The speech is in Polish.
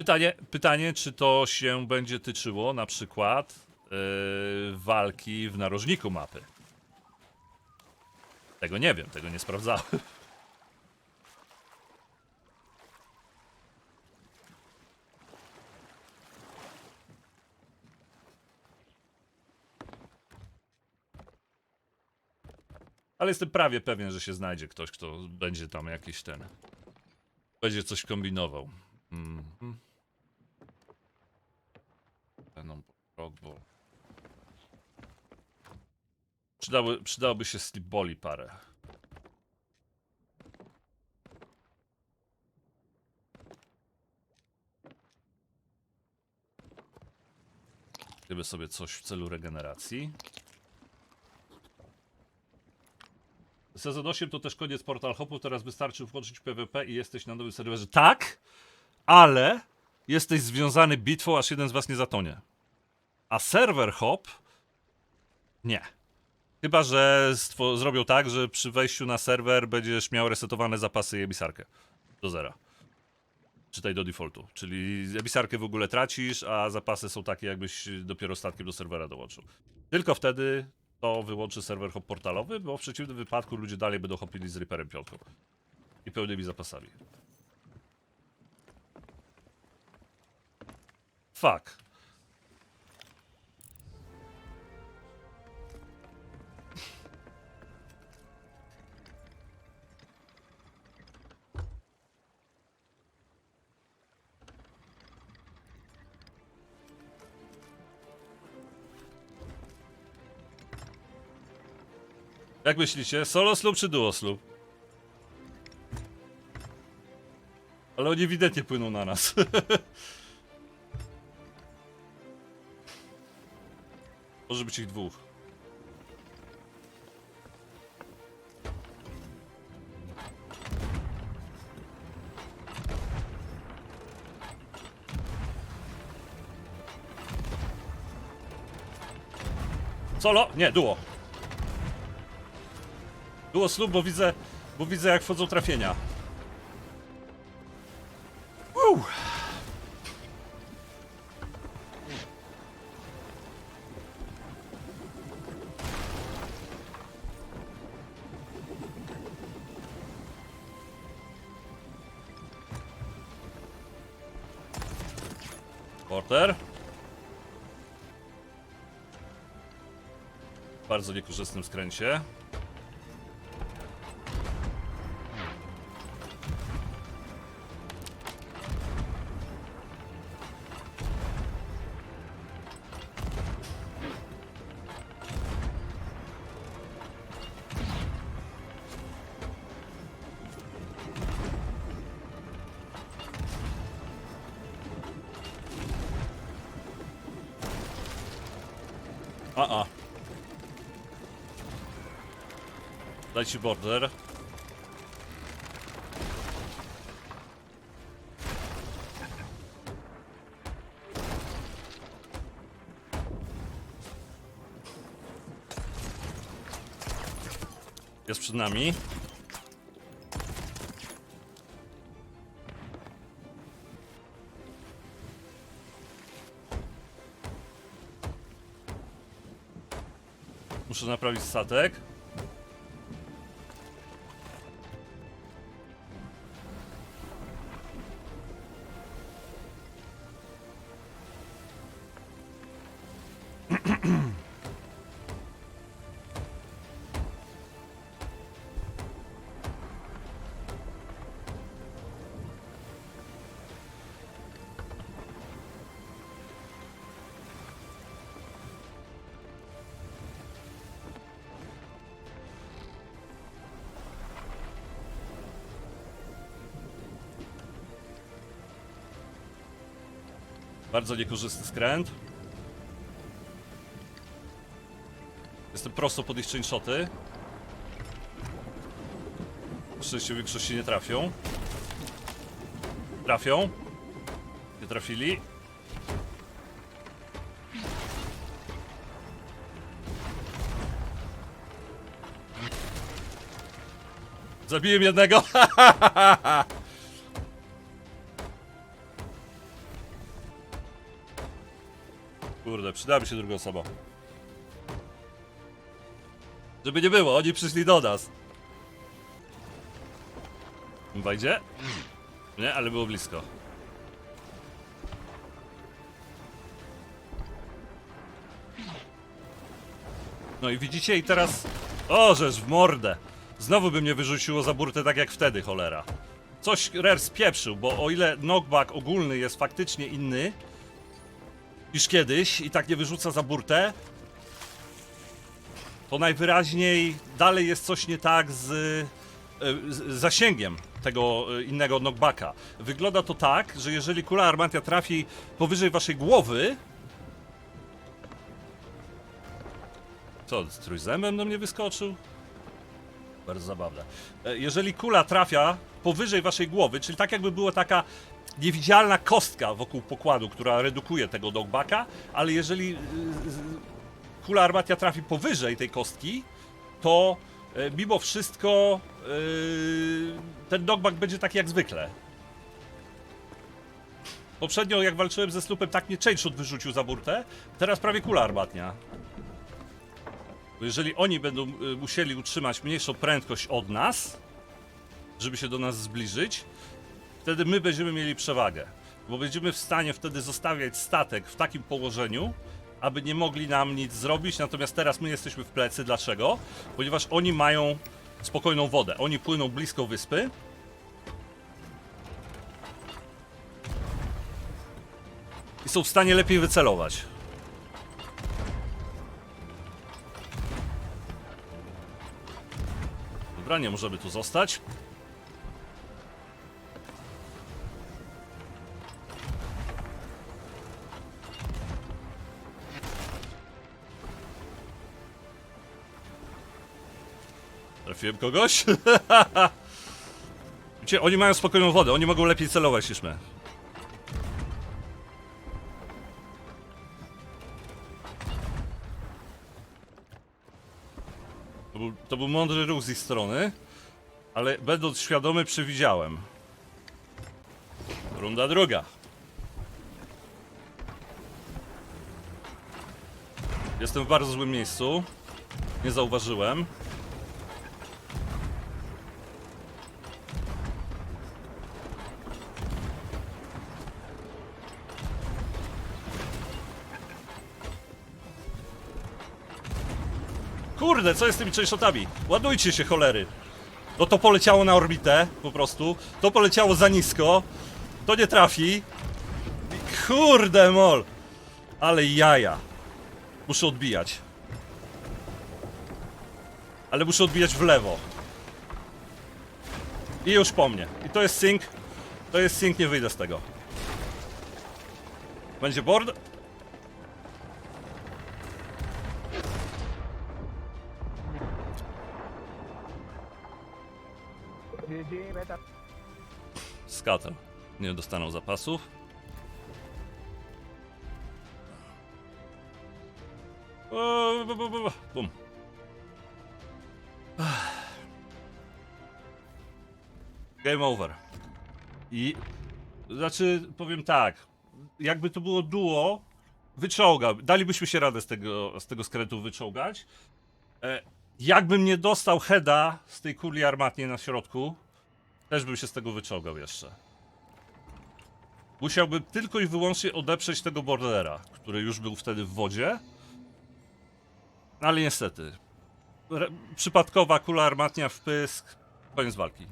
Pytanie, pytanie, czy to się będzie tyczyło na przykład yy, walki w narożniku mapy? Tego nie wiem, tego nie sprawdzałem. Ale jestem prawie pewien, że się znajdzie ktoś, kto będzie tam jakiś ten. Będzie coś kombinował. Mhm. Przydały, przydałoby się slipboli parę. Gdyby sobie coś w celu regeneracji. Sezon 8 to też koniec Portal Hopu, teraz wystarczy włączyć PvP i jesteś na nowym serwerze. Tak, ale jesteś związany bitwą, aż jeden z was nie zatonie. A serwer hop? Nie. Chyba, że zrobią tak, że przy wejściu na serwer będziesz miał resetowane zapasy i emisarkę. Do zera. Czytaj do defaultu. Czyli emisarkę w ogóle tracisz, a zapasy są takie, jakbyś dopiero statkiem do serwera dołączył. Tylko wtedy to wyłączy serwer hop portalowy, bo w przeciwnym wypadku ludzie dalej będą hopili z Reaperem piątką. I pełnymi zapasami. Fuck. Jak myślicie? Solo slub czy duo slub? Ale oni ewidentnie płyną na nas. Może być ich dwóch. Solo? Nie, duo. Duo slub, bo widzę, bo widzę jak wchodzą trafienia. Uuu. Porter. Bardzo niekorzystnym skręcie. A, a. Daj ci border. Jest przed nami. Muszę naprawić statek. Bardzo niekorzystny skręt. Jestem prosto pod ich chain shoty. Na szczęście większości nie trafią. Trafią. Nie trafili. Zabiłem jednego. Kurde, przydałaby się druga osoba. Żeby nie było, oni przyszli do nas. Wejdzie? Nie, ale było blisko. No i widzicie, i teraz... O, żeż w mordę! Znowu by mnie wyrzuciło za burtę tak jak wtedy, cholera. Coś Rare spieprzył, bo o ile knockback ogólny jest faktycznie inny niż kiedyś i tak nie wyrzuca za burtę, to najwyraźniej dalej jest coś nie tak z, e, z zasięgiem tego e, innego knockbacka. Wygląda to tak, że jeżeli kula armantia trafi powyżej waszej głowy, Co, z trójzębem do mnie wyskoczył? Bardzo zabawne. E, Jeżeli kula trafia powyżej waszej głowy, czyli tak jakby była taka niewidzialna kostka wokół pokładu, która redukuje tego dogbacka, ale jeżeli y, kula armatia trafi powyżej tej kostki, to e, mimo wszystko y, ten dogback będzie taki jak zwykle. Poprzednio jak walczyłem ze slupem, tak mnie chainshot wyrzucił za burtę, teraz prawie kula armatnia. Jeżeli oni będą y, musieli utrzymać mniejszą prędkość od nas, żeby się do nas zbliżyć, wtedy my będziemy mieli przewagę. Bo będziemy w stanie wtedy zostawiać statek w takim położeniu, aby nie mogli nam nic zrobić. Natomiast teraz my jesteśmy w plecy. Dlaczego? Ponieważ oni mają spokojną wodę. Oni płyną blisko wyspy. I są w stanie lepiej wycelować. Dobra, nie możemy tu zostać. Trafiłem kogoś? Widzicie, oni mają spokojną wodę, oni mogą lepiej celować niż my. To był, to był mądry ruch z ich strony, ale będąc świadomy przewidziałem. Runda druga. Jestem w bardzo złym miejscu. Nie zauważyłem. Kurde, co jest z tymi chainshotami? Ładujcie się, cholery. No to poleciało na orbitę, po prostu. To poleciało za nisko. To nie trafi. Kurde, mol. Ale jaja. Muszę odbijać. Ale muszę odbijać w lewo. I już po mnie. I to jest sync. To jest sync, nie wyjdę z tego. Będzie board? Skater. Nie dostaną zapasów. O, bu, bu, bu, bu. Bum. Game over. I znaczy, powiem tak. Jakby to było duo, wyczołga. Dalibyśmy się radę z tego, z tego skrętu wyczołgać. E, jakbym nie dostał heada z tej kuli armatniej na środku, też bym się z tego wyczołgał jeszcze. Musiałbym tylko i wyłącznie odeprzeć tego bordera, który już był wtedy w wodzie. Ale niestety. Re- przypadkowa kula armatnia w pysk. Koniec walki.